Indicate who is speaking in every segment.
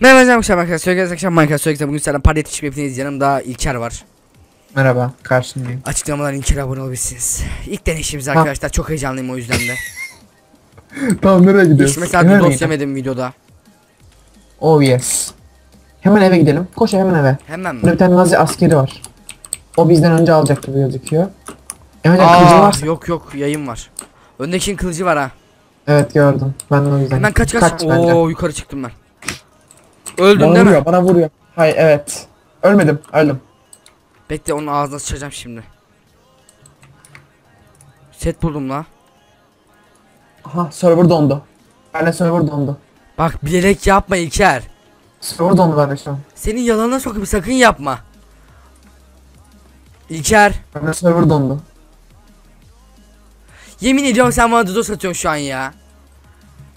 Speaker 1: Merhaba arkadaşlar Minecraft Söyleyeceğiz akşam Minecraft Söyleyeceğiz bugün sizlerle parti yetişip hepiniz yanımda İlker var
Speaker 2: Merhaba, karşındayım.
Speaker 1: Açıklamadan İlker'e abone olabilirsiniz İlk deneyişimiz
Speaker 2: Ha.
Speaker 1: arkadaşlar çok heyecanlıyım o yüzden de
Speaker 2: tamam nereye
Speaker 1: Hiç mesela
Speaker 2: Eve gidelim?
Speaker 1: yemedim videoda
Speaker 2: Oh yes. Hemen eve gidelim. Koş hemen eve.
Speaker 1: Hemen mi?
Speaker 2: Burada bir tane Nazi askeri var. O bizden önce alacak gibi gözüküyor. Hemen kılıcın
Speaker 1: Aa,
Speaker 2: varsa.
Speaker 1: yok yok yayın var Öndekinin kılıcı var ha
Speaker 2: Evet gördüm. Ben de o yüzden.
Speaker 1: Hemen kaç kaç,
Speaker 2: bence.
Speaker 1: Oo yukarı çıktım ben Öldün
Speaker 2: Bana
Speaker 1: değil
Speaker 2: vuruyor,
Speaker 1: mi?
Speaker 2: bana vuruyor. Hayır evet. Ölmedim, öldüm.
Speaker 1: Bekle onun ağzına sıçacağım şimdi Set buldum la
Speaker 2: Aha server dondu. Bende server dondu.
Speaker 1: Bak bilerek yapma İlker
Speaker 2: Server dondu bende şu an.
Speaker 1: Senin yalanına sokup sakın yapma İlker
Speaker 2: Bende server dondu.
Speaker 1: Yemin ediyorum sen bana Dudos atıyorsun şu an ya.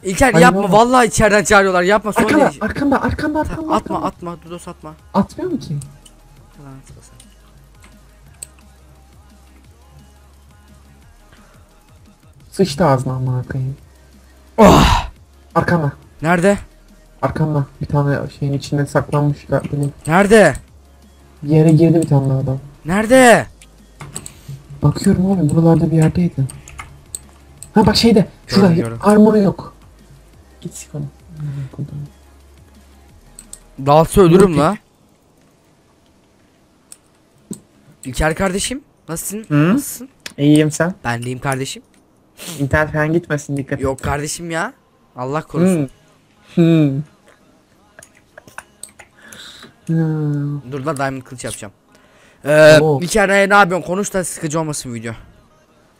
Speaker 1: İlker
Speaker 2: Hayır
Speaker 1: yapma
Speaker 2: oğlum.
Speaker 1: vallahi içeriden çağırıyorlar yapma son
Speaker 2: Arkanda,
Speaker 1: değil.
Speaker 2: arkanda, arkanda, arkanda.
Speaker 1: Atma
Speaker 2: arkanda.
Speaker 1: atma Dudos atma.
Speaker 2: Atmıyor mu ki?
Speaker 1: Lan atmasın.
Speaker 2: Sıçtı ağzına amına koyayım.
Speaker 1: Oh!
Speaker 2: Arkanda.
Speaker 1: Nerede?
Speaker 2: Arkanda. Bir tane şeyin içinde saklanmış galiba.
Speaker 1: Nerede?
Speaker 2: Bir yere girdi bir tane adam.
Speaker 1: Nerede?
Speaker 2: Bakıyorum abi buralarda bir yerdeydi. Ha bak şeyde. Şurada
Speaker 1: gördüm.
Speaker 2: armoru yok. Git sik onu.
Speaker 1: Dalsa ölürüm la. İlker kardeşim nasılsın?
Speaker 2: Hı?
Speaker 1: Nasılsın?
Speaker 2: İyiyim sen.
Speaker 1: Ben deyim kardeşim.
Speaker 2: İnternet falan gitmesin dikkat et.
Speaker 1: Yok kardeşim ya. Allah korusun.
Speaker 2: Hmm. Hmm. Hmm.
Speaker 1: Dur la diamond kılıç yapacağım. Ee,
Speaker 2: Oo.
Speaker 1: İlker ne, ne yapıyorsun? Konuş da sıkıcı olmasın video.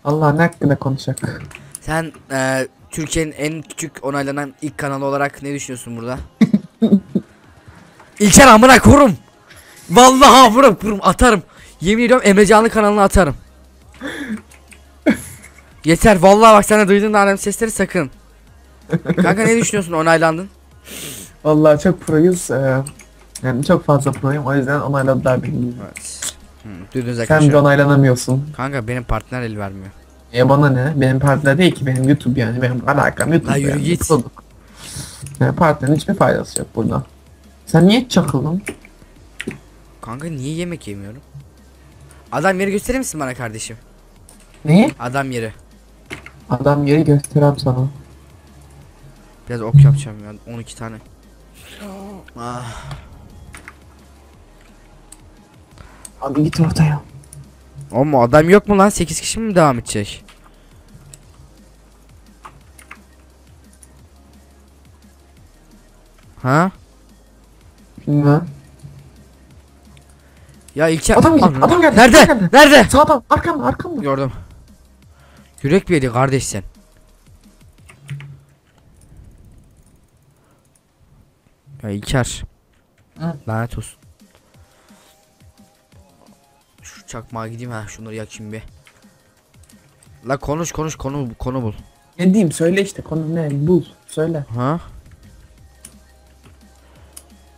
Speaker 2: Allah ne hakkında konuşacak?
Speaker 1: Sen e, Türkiye'nin en küçük onaylanan ilk kanalı olarak ne düşünüyorsun burada? İlker amına kurum. Vallahi amına kurum atarım. Yemin ediyorum Emrecan'ın kanalına atarım. Yeter vallahi bak sen de duydun da annem sesleri sakın. Kanka ne düşünüyorsun onaylandın?
Speaker 2: Vallahi çok proyuz. Ee, yani çok fazla proyum o yüzden onayladılar beni.
Speaker 1: Evet. Duydunuz
Speaker 2: Sen de
Speaker 1: arkadaşlar.
Speaker 2: onaylanamıyorsun.
Speaker 1: Kanka benim partner el vermiyor.
Speaker 2: E bana ne? Benim partner değil ki benim YouTube yani benim alakam YouTube.
Speaker 1: La yürü
Speaker 2: yani.
Speaker 1: git.
Speaker 2: Product. Yani partnerin hiçbir faydası yok burada. Sen niye çakıldın?
Speaker 1: Kanka niye yemek yemiyorum? Adam yeri gösterir misin bana kardeşim?
Speaker 2: Neyi?
Speaker 1: Adam yeri.
Speaker 2: Adam yeri göstereyim sana.
Speaker 1: Biraz ok yapacağım ya 12 tane. Ah.
Speaker 2: Hadi git ortaya.
Speaker 1: Ama adam yok mu lan? 8 kişi mi devam edecek? Ha?
Speaker 2: Bilmem.
Speaker 1: Ya İlker...
Speaker 2: Adam geldi,
Speaker 1: Ananı-
Speaker 2: adam geldi,
Speaker 1: Nerede?
Speaker 2: adam geldi.
Speaker 1: Nerede?
Speaker 2: Sağdan arkamda arkamda.
Speaker 1: Gördüm. Yürek bir yedi kardeş sen. Ya İlker.
Speaker 2: Hı.
Speaker 1: Lanet olsun. Şu çakmağa gideyim ha şunları yakayım bir. La konuş konuş konu konu bul.
Speaker 2: Ne diyeyim söyle işte konu ne bul söyle.
Speaker 1: Ha?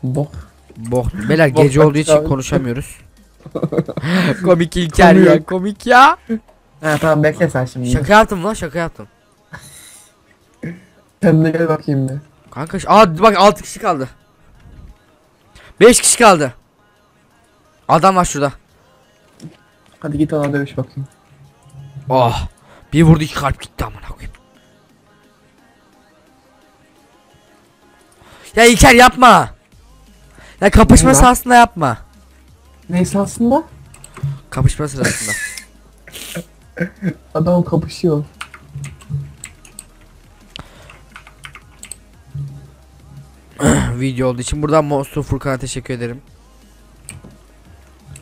Speaker 2: Bok.
Speaker 1: Bok. Beyler
Speaker 2: Bok
Speaker 1: gece olduğu için
Speaker 2: abi.
Speaker 1: konuşamıyoruz. komik İlker ya komik ya.
Speaker 2: Ha tamam bekle sen şimdi.
Speaker 1: Şaka yaptım lan şaka yaptım.
Speaker 2: Kendine gel bakayım bir.
Speaker 1: Kanka aa bak 6 kişi kaldı. 5 kişi kaldı. Adam var şurada.
Speaker 2: Hadi git ona dövüş bakayım.
Speaker 1: Oh. Bir vurdu iki kalp gitti amına koyayım. Ya İlker yapma. Ya kapışma
Speaker 2: Neden?
Speaker 1: sırasında yapma.
Speaker 2: Neyse aslında
Speaker 1: Kapışma sırasında.
Speaker 2: adam kapışıyor.
Speaker 1: Video olduğu için buradan Monster Furkan'a teşekkür ederim.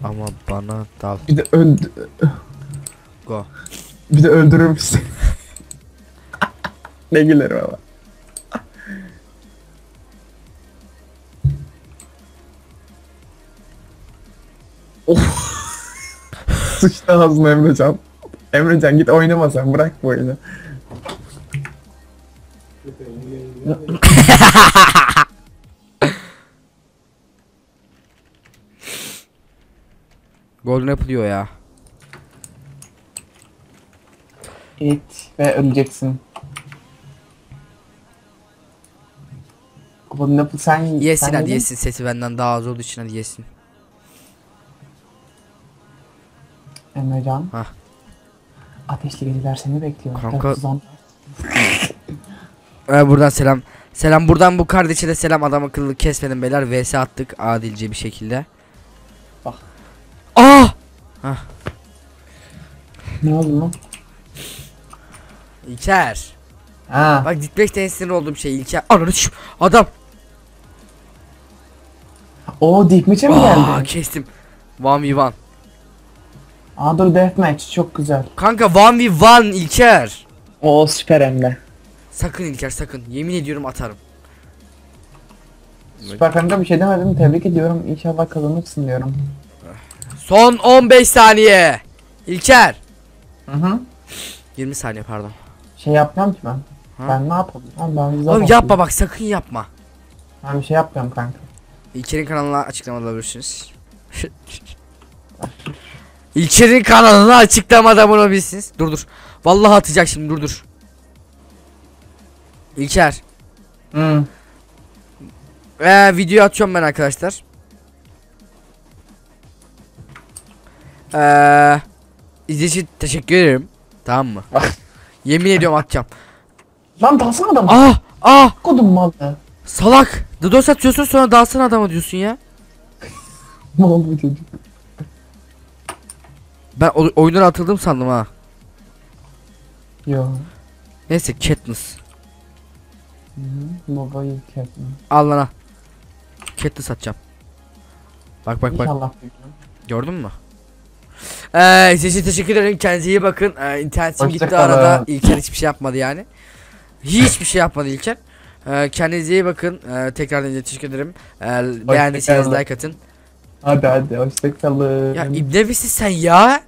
Speaker 1: Ama bana dal.
Speaker 2: Bir de öldü.
Speaker 1: Go.
Speaker 2: Bir de öldürürmüş seni. ne gülerim ama. Of. Sıçtı ağzına Emrecan. Emrecan git oynama sen bırak bu oyunu.
Speaker 1: Golden Apple diyor ya.
Speaker 2: Git ve öleceksin. Ne bu sen
Speaker 1: Yesin
Speaker 2: sen
Speaker 1: hadi
Speaker 2: yedin?
Speaker 1: yesin sesi benden daha az olduğu için hadi yesin.
Speaker 2: Emrecan.
Speaker 1: Hah.
Speaker 2: Ateşli geceler seni bekliyor.
Speaker 1: Kanka-
Speaker 2: 410.
Speaker 1: Ee, buradan selam. Selam buradan bu kardeşe de selam adam akıllı kesmedim beyler vs attık adilce bir şekilde.
Speaker 2: Bak.
Speaker 1: Ah!
Speaker 2: Ne oldu lan?
Speaker 1: İlker.
Speaker 2: Ha.
Speaker 1: Bak ditmekten sinir olduğum şey İlker. Ananı adam.
Speaker 2: O dikmeçe mi
Speaker 1: Aa,
Speaker 2: geldi?
Speaker 1: kestim. 1v1.
Speaker 2: Aa dur deathmatch çok güzel.
Speaker 1: Kanka 1v1 İlker.
Speaker 2: O süper Emre.
Speaker 1: Sakın İlker sakın. Yemin ediyorum atarım.
Speaker 2: Süper kanka bir şey demedim tebrik ediyorum. İnşallah kazanırsın diyorum.
Speaker 1: Son 15 saniye. İlker.
Speaker 2: Hı hı.
Speaker 1: 20 saniye pardon.
Speaker 2: Şey yapmıyorum ki ben.
Speaker 1: Ha?
Speaker 2: Ben ne yapalım? Ben,
Speaker 1: Oğlum yapma bak sakın yapma.
Speaker 2: Ben bir şey yapmıyorum kanka.
Speaker 1: İlker'in kanalına açıklamada bulursunuz. İlker'in kanalına açıklamada bulabilirsiniz. Dur dur. Vallahi atacak şimdi dur dur. İlker.
Speaker 2: Hı.
Speaker 1: Ee, video atıyorum ben arkadaşlar. Ee, için teşekkür ederim. Tamam mı? Yemin ediyorum atacağım.
Speaker 2: Lan dalsana adamı.
Speaker 1: Ah ah
Speaker 2: Kodum malı.
Speaker 1: salak. Dıdos atıyorsun sonra dalsana adama diyorsun ya.
Speaker 2: Ne oldu çocuk?
Speaker 1: Ben o- oyundan atıldım sandım ha.
Speaker 2: Yo.
Speaker 1: Neyse Katniss.
Speaker 2: Hı hı. İlk yapma.
Speaker 1: Al lan al. Katniss atacağım. Bak bak bak.
Speaker 2: İnşallah.
Speaker 1: Gördün mü? Ee, size teşekkür ederim. Kendinize iyi bakın. Ee, internetim
Speaker 2: Hoşça
Speaker 1: gitti
Speaker 2: kalın.
Speaker 1: arada. İlker hiçbir şey yapmadı yani. Hiçbir şey yapmadı İlker. Ee, kendinize iyi bakın. Ee, tekrardan size teşekkür ederim. Ee, beğendiyseniz like atın.
Speaker 2: Hadi hadi hoşçakalın.
Speaker 1: Ya ibne misin sen ya?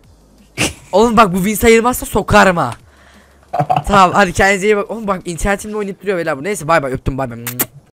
Speaker 1: Oğlum bak bu win sayılmazsa sokarım ha. tamam hadi kendinize iyi bakın. Oğlum bak internetimle oynayıp duruyor beyler bu. Neyse bay bay öptüm bay bay.